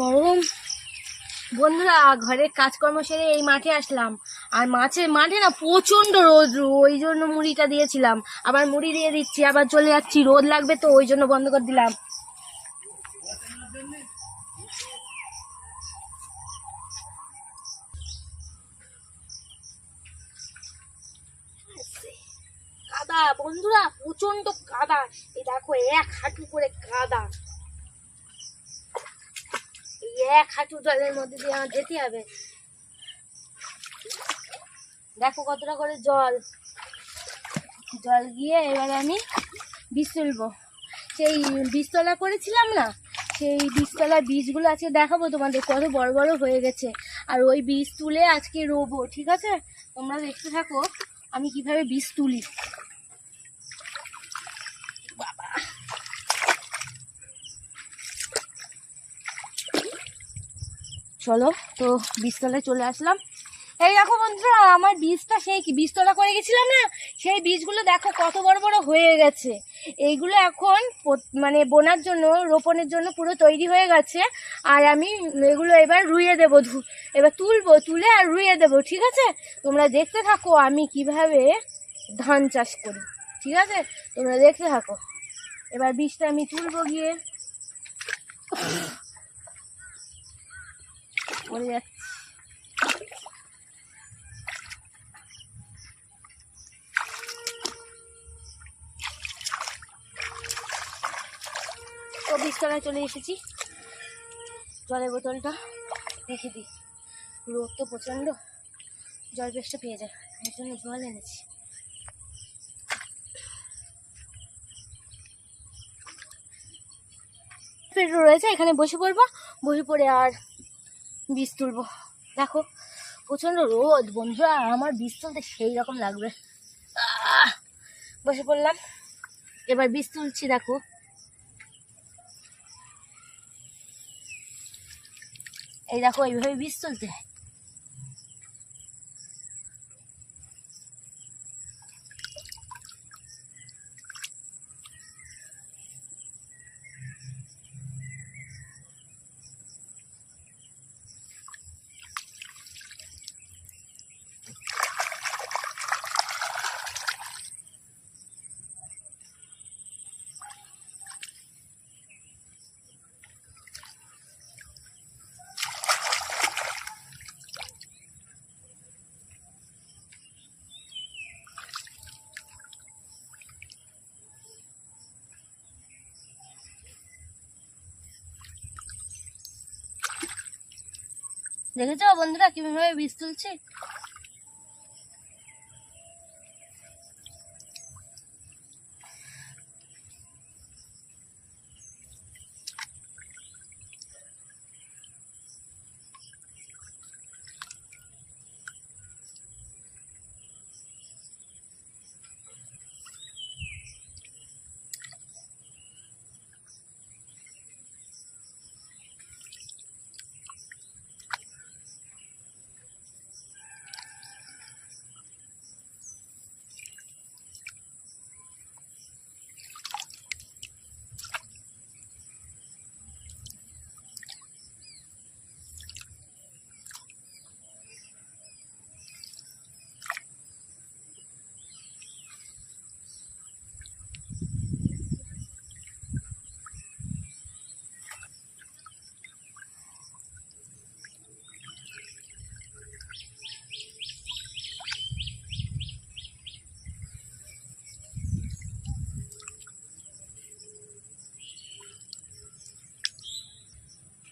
গরম। বন্ধুরা ঘরের কাজকর্ম সেরে এই মাঠে আসলাম। আর মাছের মাঠে না প্রচণ্ড রোদ, ওই জন্য মুড়িটা দিয়েছিলাম। আবার মুড়ি দিয়ে দিচ্ছি, আবার চলে যাচ্ছি, রোদ লাগবে তো, ওই জন্য বন্ধ করে দিলাম। কাদা বন্ধুরা প্রচণ্ড কাদা এই দেখো, এক হাঁটু করে কাদা এক হাঁটু জলের মধ্যে দিয়ে আমার যেতে হবে। দেখো কতটা করে জল। জল গিয়ে এবার আমি বীজ তুলবো। সেই বীজতলা করেছিলাম না? সেই বীজতলার বীজগুলো আজকে দেখাবো তোমাদের, কত বড় বড় হয়ে গেছে। আর ওই বীজ তুলে আজকে রোবো, ঠিক আছে? তোমরা দেখতে থাকো আমি কীভাবে বীজ তুলি। চলো, তো বীজতলায় চলে আসলাম। এই দেখো বন্ধুরা, আমার বীজটা সেই কি, বীজতলা করে গেছিলাম না? সেই বীজগুলো দেখো কত বড় বড় হয়ে গেছে। এইগুলো এখন মানে বোনার জন্য, রোপণের জন্য পুরো তৈরি হয়ে গেছে। আর আমি এগুলো এবার রুইয়ে দেবো এবার তুলবো, তুলে আর রুইয়ে দেবো, ঠিক আছে? তোমরা দেখতে থাকো আমি কীভাবে ধান চাষ করি, ঠিক আছে? তোমরা দেখতে থাকো। এবার বীজটা আমি তুলবো গিয়ে। পড়ে যাচ্ছে। চলে এসেছি। জলের বোতলটা রেখে দিই। রোদ তো প্রচণ্ড। জল বেশটা পেয়ে যায়। এর জন্য জল এনেছি। রয়েছে, এখানে বসে পড়ব। বসে পড়ে আর বীজ তুলবো। দেখো, প্রচণ্ড রোদ বন্ধুরা আমার বীজ তুলতে সেই রকম লাগবে! বসে পড়লাম। এবার বীজ তুলছি, দেখো। এই দেখো, এইভাবে বীজ তুলতে। হয় দেখেছ বন্ধুরা কীভাবে বীজ তুলছি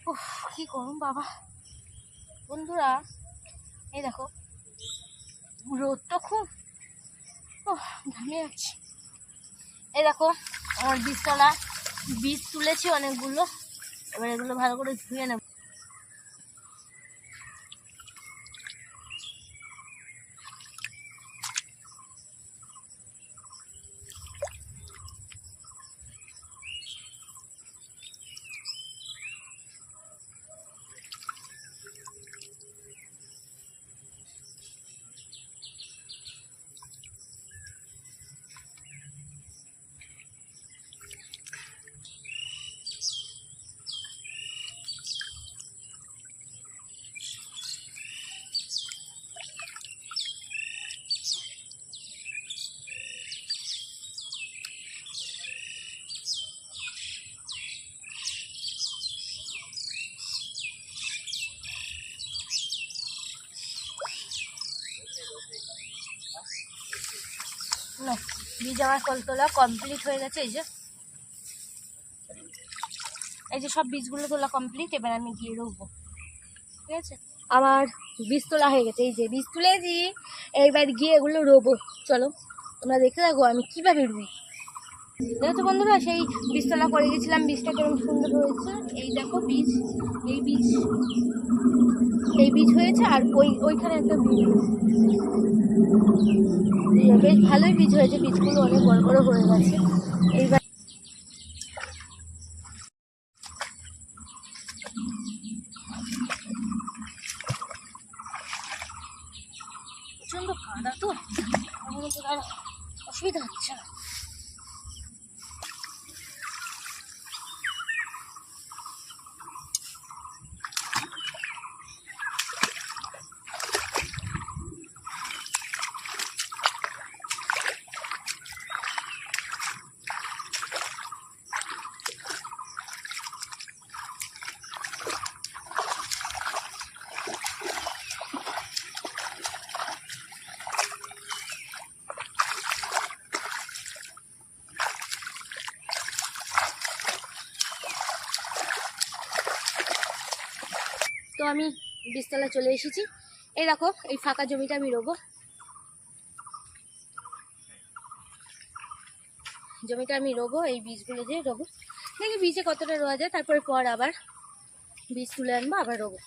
উফ কি গরম, বাবা। বন্ধুরা, এই দেখো, রোদ তো খুব। ও ঘামিয়ে যাচ্ছি এই দেখো, আমার বীজতলা বীজ তুলেছি অনেকগুলো। এবার এগুলো ভালো করে ধুয়ে নেব। বীজ আমার কল তোলা কমপ্লিট হয়ে গেছে, এই যে। এই যে সব বীজগুলো তোলা কমপ্লিট এবার আমি গিয়ে রোবো। ঠিক আছে? আমার বীজ তোলা হয়ে গেছে, এই যে বীজ তুলেছি, এইবার গিয়ে এগুলো রোবো। চলো, তোমরা দেখে থাকো আমি কীভাবে রুই। দেখো বন্ধুরা, সেই বীজতলা করে গেছিলাম। বীজটা কেমন সুন্দর হয়েছে। এই দেখো বীজ। এই বীজ। এই বীজ হয়েছে আর ওই, ওইখানে একটা বীজ বেশ ভালোই বীজ হয়েছে। বীজগুলো অনেক বড় বড় হয়ে গেছে। এইবার প্রচণ্ড কাদা তো। অসুবিধা হচ্ছে না। আমি বীজতলা চলে এসেছি। এই দেখো, এই ফাঁকা জমিটা আমি রোবো। জমিটা আমি রোবো, এই বীজগুলো দিয়ে রোবো। দেখি বীজে কতটা রোয়া যায়, তারপরে পর আবার বীজ তুলে আনব, আবার রোবো।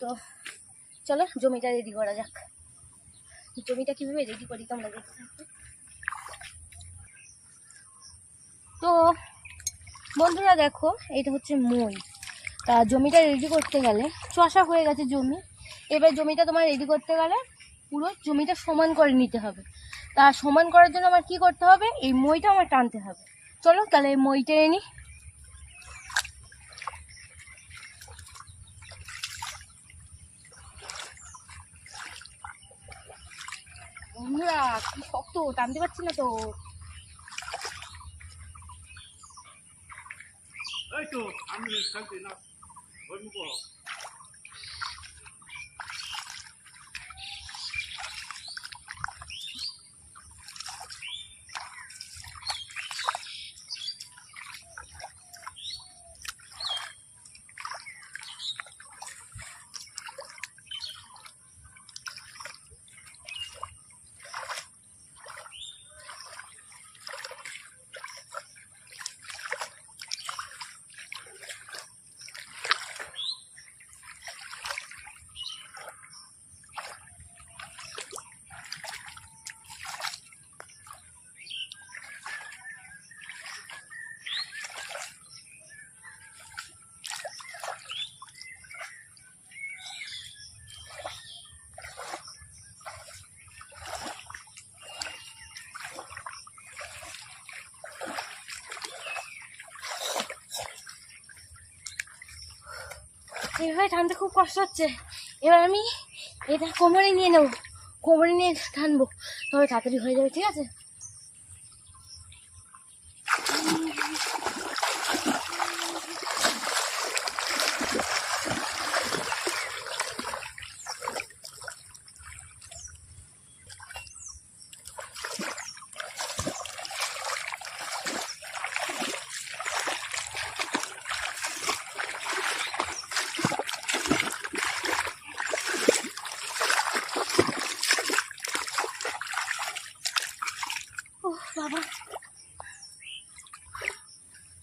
তো চলো, জমিটা রেডি করা যাক। জমিটা কীভাবে রেডি করি তোমরা দেখতে তো বন্ধুরা দেখো, এটা হচ্ছে মই। তা জমিটা রেডি করতে গেলে, চষা হয়ে গেছে জমি। এবার জমিটা তোমার রেডি করতে গেলে পুরো জমিটা সমান করে নিতে হবে। তা সমান করার জন্য আমার কি করতে হবে? এই মইটা আমার টানতে হবে। চলো তাহলে এই মই টেনে নিই শক্ত, টানতে পারছি না তো। তো, আমি শান্তি না এভাবে টানতে খুব কষ্ট হচ্ছে। এবার আমি এটা কোমরে নিয়ে নেব। কোমরে নিয়ে টানবো। তবে তাড়াতাড়ি হয়ে যাবে, ঠিক আছে ও বাবা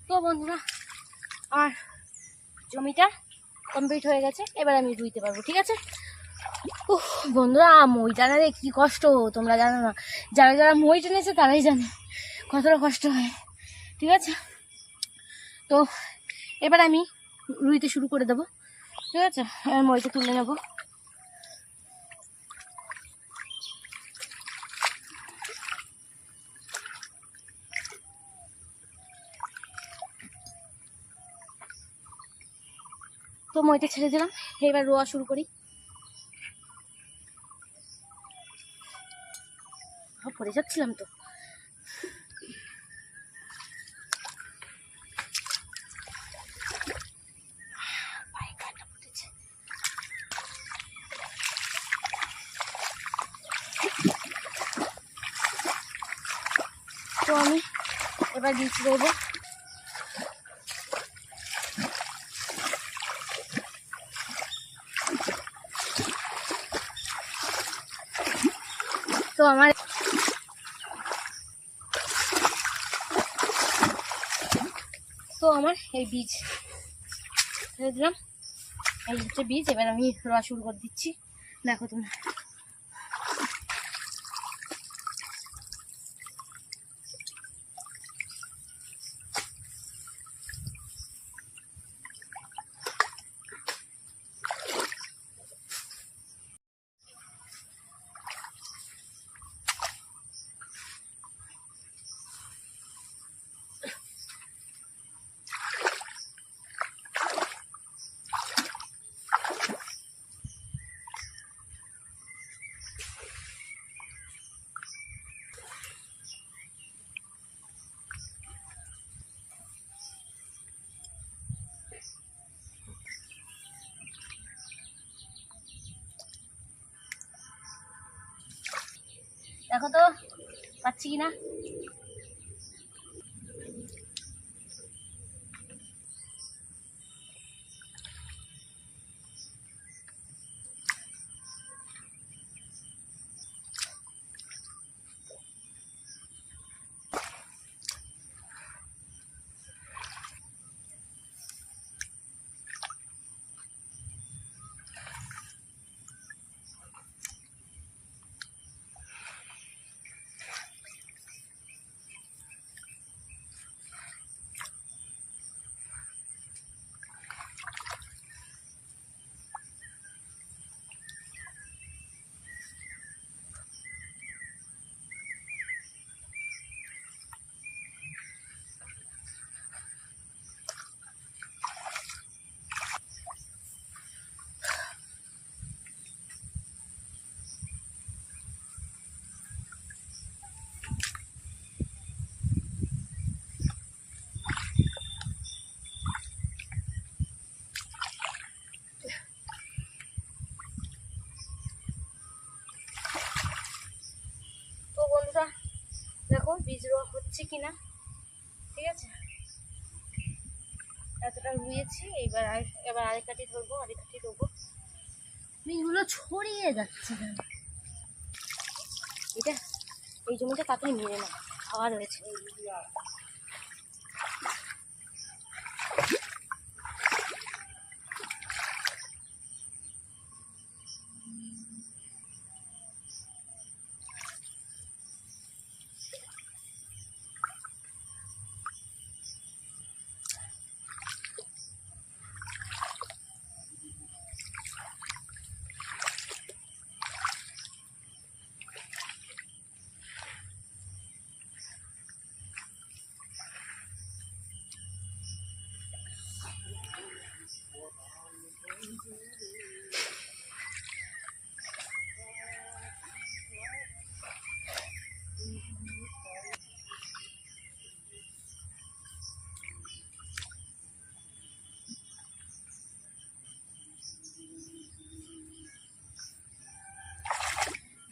তো বন্ধুরা আমার জমিটা কমপ্লিট হয়ে গেছে। এবার আমি রুইতে পারব ঠিক আছে? উহ, বন্ধুরা মই টানারে কি কষ্ট তোমরা জানো না। যারা যারা মই টেনেছে তারাই জানে কতটা কষ্ট হয় ঠিক আছে? তো এবার আমি রুইতে শুরু করে দেবো ঠিক আছে? এবার মইটা তুলে নেব। তো মইটা ছেড়ে দিলাম। এবার রোয়া শুরু করি। পড়ে যাচ্ছিলাম তো। তো আমি এবার বীজ দেবো তো আমার তো আমার এই বীজ। দিলাম। এই হচ্ছে বীজ, এবার আমি রোয়া শুরু করে দিচ্ছি। দেখো তোমরা। দেখো তো পাচ্ছি কি না তো বন্ধুরা দেখো বীজ রোয়া হচ্ছে কি না ঠিক আছে? এতটা রুয়েছি, এইবার এবার আরেক কাটি ধরবো আরেক কাটি দেবো বীজগুলো ছড়িয়ে যাচ্ছে। এটা, এই জমিটা কাকে মেরে না। খাওয়া রয়েছে।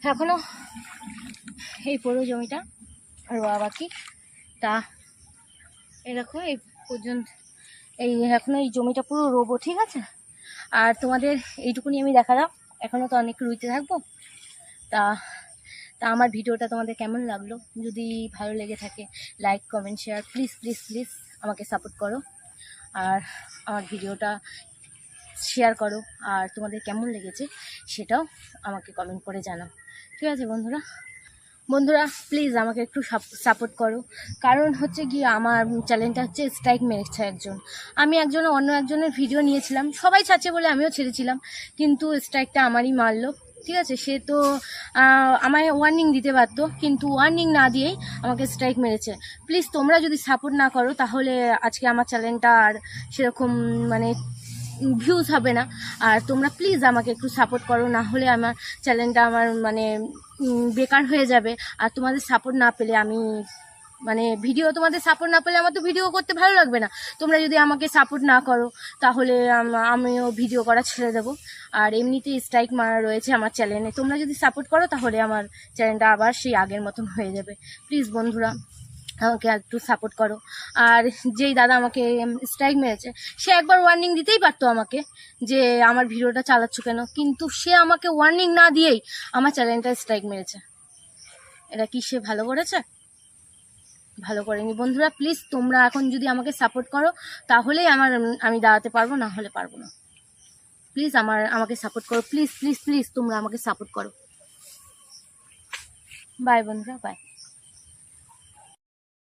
এখনও এই পুরো জমিটা রোয়া বাকি। তা এরকম এই পর্যন্ত এই এখনও এই জমিটা পুরো রোবো, ঠিক আছে? আর তোমাদের এইটুকুনি আমি দেখালাম। এখনও তো অনেক রুইতে থাকব। তা তা আমার ভিডিওটা তোমাদের কেমন লাগল? যদি ভালো লেগে থাকে like comment share please please please আমাকে সাপোর্ট করো। আর আমার ভিডিওটা শেয়ার করো। আর তোমাদের কেমন লেগেছে সেটাও আমাকে কমেন্ট করে জানাও। ঠিক আছে বন্ধুরা? বন্ধুরা প্লিজ আমাকে একটু সাপোর্ট করো। কারণ হচ্ছে গিয়ে আমার চ্যানেলটা হচ্ছে স্ট্রাইক মেরেছে একজন। আমি একজন অন্য একজনের ভিডিও নিয়েছিলাম। সবাই ছাড়ছে বলে আমিও ছেড়েছিলাম। কিন্তু স্ট্রাইকটা আমারই মারলো। ঠিক আছে? সে তো আমায় ওয়ার্নিং দিতে পারতো। কিন্তু ওয়ার্নিং না দিয়েই আমাকে স্ট্রাইক মেরেছে। প্লিজ তোমরা যদি সাপোর্ট না করো, তাহলে আজকে আমার চ্যানেলটা আর সেরকম মানে ভিউজ হবে না। আর তোমরা প্লিজ আমাকে একটু সাপোর্ট করো, না হলে আমার চ্যানেলটা আমার মানে বেকার হয়ে যাবে। আর তোমাদের সাপোর্ট না পেলে আমি মানে ভিডিও তোমাদের সাপোর্ট না পেলে আমার তো ভিডিও করতে ভালো লাগবে না। তোমরা যদি আমাকে সাপোর্ট না করো, তাহলে আমিও ভিডিও করা ছেড়ে দেবো। আর এমনিতেই স্ট্রাইক মারা রয়েছে আমার চ্যানেলে তোমরা যদি সাপোর্ট করো, তাহলে আমার চ্যানেলটা আবার সেই আগের মতন হয়ে যাবে। প্লিজ বন্ধুরা। আমাকে একটু সাপোর্ট করো। আর যেই দাদা আমাকে স্ট্রাইক মেরেছে, সে একবার ওয়ার্নিং দিতেই পারতো আমাকে যে আমার ভিডিওটা চালাচ্ছ কেন। কিন্তু সে আমাকে ওয়ার্নিং না দিয়েই আমার চ্যানেলটা স্ট্রাইক মেরেছে। এটা কি সে ভালো করেছে? ভালো করেনি। বন্ধুরা প্লিজ তোমরা এখন যদি আমাকে সাপোর্ট করো, তাহলেই আমার আমি দাঁড়াতে পারব, না হলে পারব না। প্লিজ আমার, আমাকে সাপোর্ট করো। প্লিজ প্লিজ প্লিজ তোমরা আমাকে সাপোর্ট করো। বাই বন্ধুরা বাই